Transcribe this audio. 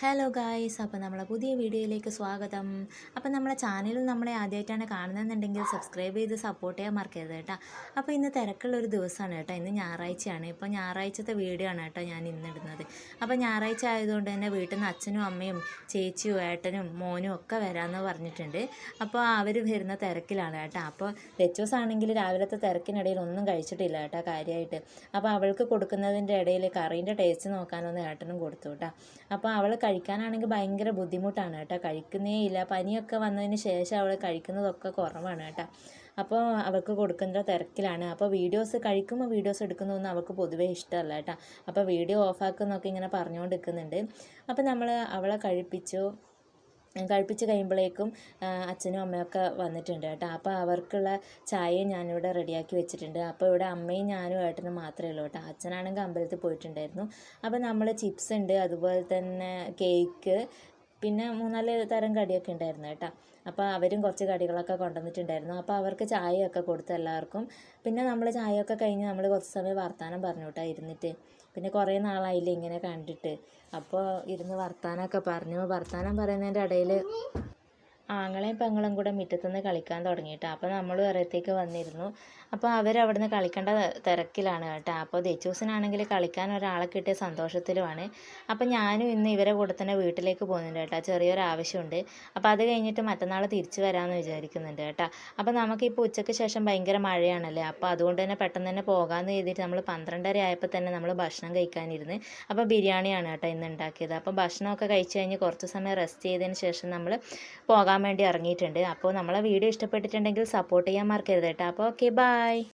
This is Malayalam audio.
ഹലോ ഗായ്സ് അപ്പോൾ നമ്മളെ പുതിയ വീഡിയോയിലേക്ക് സ്വാഗതം. അപ്പോൾ നമ്മളെ ചാനൽ നമ്മളെ ആദ്യമായിട്ടാണ് കാണുന്നതെന്നുണ്ടെങ്കിൽ സബ്സ്ക്രൈബ് ചെയ്ത് സപ്പോർട്ട് ചെയ്യാൻ മറക്കരുത് കേട്ടോ. അപ്പോൾ ഇന്ന് തിരക്കുള്ള ഒരു ദിവസമാണ് കേട്ടോ. ഇന്ന് ഞായറാഴ്ചയാണ്. ഇപ്പോൾ ഞായറാഴ്ചത്തെ വീഡിയോ ആണ് കേട്ടോ ഞാൻ ഇന്ന് ഇടുന്നത് അപ്പോൾ ഞായറാഴ്ച ആയതുകൊണ്ട് തന്നെ വീട്ടിൽ നിന്ന് അച്ഛനും അമ്മയും ചേച്ചിയും ഏട്ടനും മോനും ഒക്കെ വരാമെന്ന് പറഞ്ഞിട്ടുണ്ട്. അപ്പോൾ അവർ വരുന്ന തിരക്കിലാണ് കേട്ടോ. അപ്പോൾ ലച്ചൂസ് ആണെങ്കിൽ രാവിലത്തെ തിരക്കിനിടയിൽ ഒന്നും കഴിച്ചിട്ടില്ല കേട്ടോ കാര്യമായിട്ട്. അപ്പോൾ അവൾക്ക് കൊടുക്കുന്നതിന്റെ ഇടയിൽ കറീന്റെ ടേസ്റ്റ് നോക്കാനൊന്ന് ഏട്ടനും കൊടുത്തു കേട്ടോ. അപ്പോൾ അവൾ കഴിക്കാനാണെങ്കിൽ ഭയങ്കര ബുദ്ധിമുട്ടാണ് കേട്ടോ. കഴിക്കുന്നേ ഇല്ല. പനിയൊക്കെ വന്നതിന് ശേഷം അവൾ കഴിക്കുന്നതൊക്കെ കുറവാണ് കേട്ടോ. അപ്പോൾ അവൾക്ക് കൊടുക്കുന്ന തിരക്കിലാണ്. അപ്പോൾ വീഡിയോസ് കഴിക്കുമ്പോൾ വീഡിയോസ് എടുക്കുന്നതൊന്നും അവൾക്ക് പൊതുവേ ഇഷ്ടമല്ല കേട്ടോ. അപ്പോൾ വീഡിയോ ഓഫാക്കുന്നൊക്കെ ഇങ്ങനെ പറഞ്ഞുകൊണ്ട് നിൽക്കുന്നുണ്ട് അപ്പോൾ നമ്മൾ അവളെ കഴിപ്പിച്ചു. കഴിപ്പിച്ച് കഴിയുമ്പോഴേക്കും അച്ഛനും അമ്മയൊക്കെ വന്നിട്ടുണ്ട് കേട്ടോ. അപ്പോൾ അവർക്കുള്ള ചായയും ഞാനിവിടെ റെഡിയാക്കി വെച്ചിട്ടുണ്ട്. അപ്പോൾ ഇവിടെ അമ്മയും ഞാനും ഏട്ടനും മാത്രമേ ഉള്ളൂ കേട്ടോ. അച്ഛനാണെങ്കിൽ അമ്പലത്തിൽ പോയിട്ടുണ്ടായിരുന്നു. അപ്പോൾ നമ്മൾ ചിപ്സ് ഉണ്ട് അതുപോലെ തന്നെ കേക്ക് പിന്നെ മൂന്നാൽ തരം കടിയൊക്കെ ഉണ്ടായിരുന്നു കേട്ടോ. അപ്പോൾ അവരും കുറച്ച് കടികളൊക്കെ കൊണ്ടുവന്നിട്ടുണ്ടായിരുന്നു. അപ്പോൾ അവർക്ക് ചായയൊക്കെ കൊടുത്തു എല്ലാവർക്കും. പിന്നെ നമ്മൾ ചായയൊക്കെ കഴിഞ്ഞ് നമ്മൾ കുറച്ച് സമയം വർത്തമാനം പറഞ്ഞു കേട്ടോ ഇരുന്നിട്ട്. പിന്നെ കുറേ നാളായില്ലേ ഇങ്ങനെ കണ്ടിട്ട്. അപ്പോൾ ഇരുന്ന് വർത്തമാനമൊക്കെ പറഞ്ഞു. വർത്തമാനം പറയുന്നതിന്റെ ഇടയിൽ ആങ്ങളെയും പെങ്ങളും കൂടെ മുറ്റത്തുനിന്ന് കളിക്കാൻ തുടങ്ങിയിട്ടോ. അപ്പോൾ നമ്മൾ വേറത്തേക്ക് വന്നിരുന്നു. അപ്പോൾ അവരവിടുന്ന് കളിക്കേണ്ട തിരക്കിലാണ് കേട്ടോ. അപ്പോൾ ദച്ചൂസിനാണെങ്കിൽ കളിക്കാൻ ഒരാളെ കിട്ടിയ സന്തോഷത്തിലുമാണ്. അപ്പോൾ ഞാനും ഇന്ന് ഇവരെ കൂടെ തന്നെ വീട്ടിലേക്ക് പോകുന്നുണ്ട് കേട്ടോ. ചെറിയൊരു ആവശ്യമുണ്ട്. അപ്പോൾ അത് കഴിഞ്ഞിട്ട് മറ്റന്നാൾ തിരിച്ചു വരാമെന്ന് വിചാരിക്കുന്നുണ്ട് കേട്ടോ. അപ്പോൾ നമുക്കിപ്പോൾ ഉച്ചയ്ക്ക് ശേഷം ഭയങ്കര മഴയാണല്ലേ? അപ്പോൾ അതുകൊണ്ട് തന്നെ പെട്ടെന്ന് തന്നെ പോകാമെന്ന് ചെയ്തിട്ട് നമ്മൾ പന്ത്രണ്ടര ആയപ്പോൾ തന്നെ നമ്മൾ ഭക്ഷണം കഴിക്കാനിരുന്ന് അപ്പോൾ ബിരിയാണിയാണ് കേട്ടോ ഇന്ന് ഉണ്ടാക്കിയത്. അപ്പോൾ ഭക്ഷണമൊക്കെ കഴിച്ച് കഴിഞ്ഞ് കുറച്ച് സമയം റെസ്റ്റ് ചെയ്തതിന് ശേഷം നമ്മൾ പോകാൻ വേണ്ടി ഇറങ്ങിയിട്ടുണ്ട്. അപ്പോൾ നമ്മളെ വീഡിയോ ഇഷ്ടപ്പെട്ടിട്ടുണ്ടെങ്കിൽ സപ്പോർട്ട് ചെയ്യാൻ മറക്കരുത് കേട്ടോ. അപ്പോൾ ഓക്കെ ബൈ